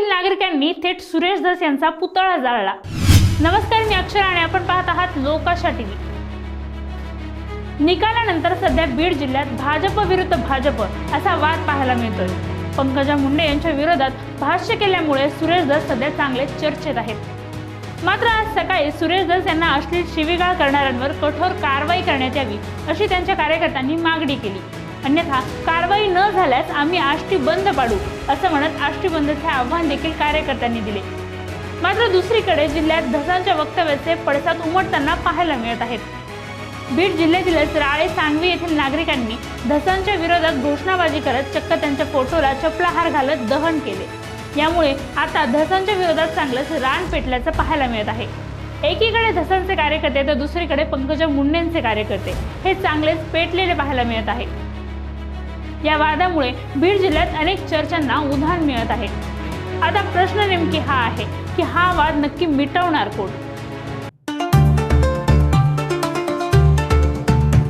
नागरिकांनी थेट सुरेश धस यांचा पुतळा जाळला. नमस्कार मी अक्षर आणि आपण पाहत आहात लोकाशा टीव्ही. निकालानंतर सध्या बीड जिल्ह्यात भाजप विरुद्ध भाजप असा वाद पाहायला मिळतोय. पंकजा मुंडे यांच्या विरोधात भाष्य केल्यामुळे सुरेश धस सध्या चांगले चर्चेत आहेत. मात्र आज सकाळी सुरेश धस यांना अश्लील शिवीगाळ करणाऱ्यांवर कठोर कारवाई करण्यात यावी अशी त्यांच्या कार्यकर्त्यांनी मागणी केली. अन्यथा कारवाई न झाल्यास आम्ही आष्टी बंद पाडू असं म्हणत आष्टी बंदचे आव्हान देखील कार्यकर्त्यांनी दिले. मात्र दुसरीकडे जिल्ह्यात धसांच्या वक्तव्याचे पडसाद उमटताना पाहायला मिळत आहेत. बीड जिल्ह्यातीलच राळे सांगवी येथील नागरिकांनी धसांच्या विरोधात घोषणाबाजी करत चक्क त्यांच्या फोटोला चपलाहार घालत दहन केले. यामुळे आता धसांच्या विरोधात चांगलंच रान पेटल्याचं पाहायला मिळत आहे. एकीकडे धसांचे कार्यकर्ते तर दुसरीकडे पंकजा मुंडेंचे कार्यकर्ते. हे चांगलेच पेटलेले पाहायला मिळत आहे. या वादामुळे बीड जिल्ह्यात अनेक चर्चांना उधाण मिळत आहे. आता प्रश्न नेमकी हा आहे की हा वाद नक्की मिटवणार कोण?